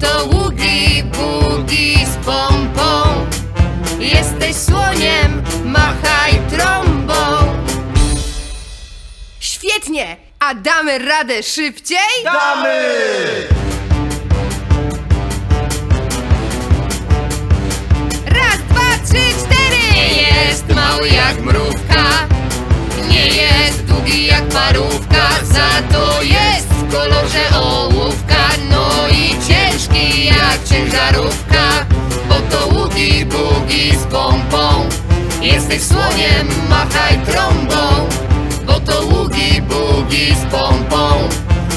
to ługi bugi z pompą. Jesteś słoniem, machaj trąbą. Świetnie! A damy radę szybciej? Damy! Raz, dwa, trzy, cztery! Nie jest mały jak mrówka, nie jest długi jak parówka, za to jest w kolorze jak ciężarówka, bo to ługi bugi z pompą. Jesteś słoniem, machaj trąbą, bo to ługi bugi z pompą.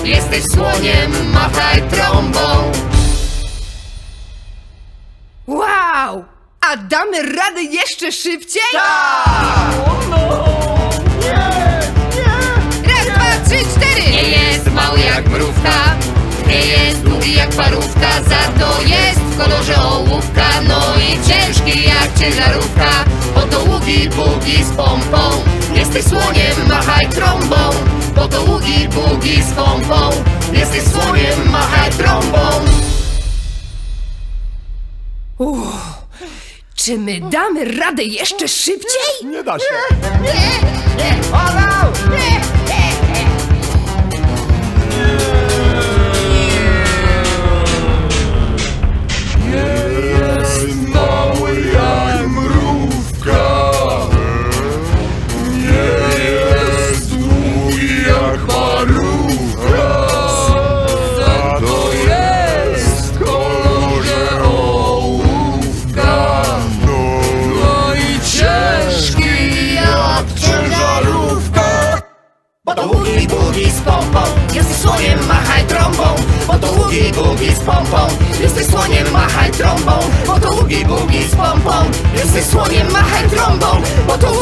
Jesteś słoniem, machaj trąbą. Wow! A damy radę jeszcze szybciej? Tak! Raz, parówka, za to jest w kolorze ołówka, no i ciężki jak ciężarówka. Oto ługi bugi z pompą, jesteś słoniem, machaj trąbą. Oto ługi bugi z pompą, jesteś słoniem, machaj trąbą. Uff, czy my damy radę jeszcze szybciej? Nie da się. Jest Ługi bugi z pompą. Jesteś słoniem, machaj trąbą Bo to ługi bugi z pompą. Jesteś słoniem, machaj trąbą Bo to ługi bugi z pompą. Jesteś słoniem, machaj trąbą Bo to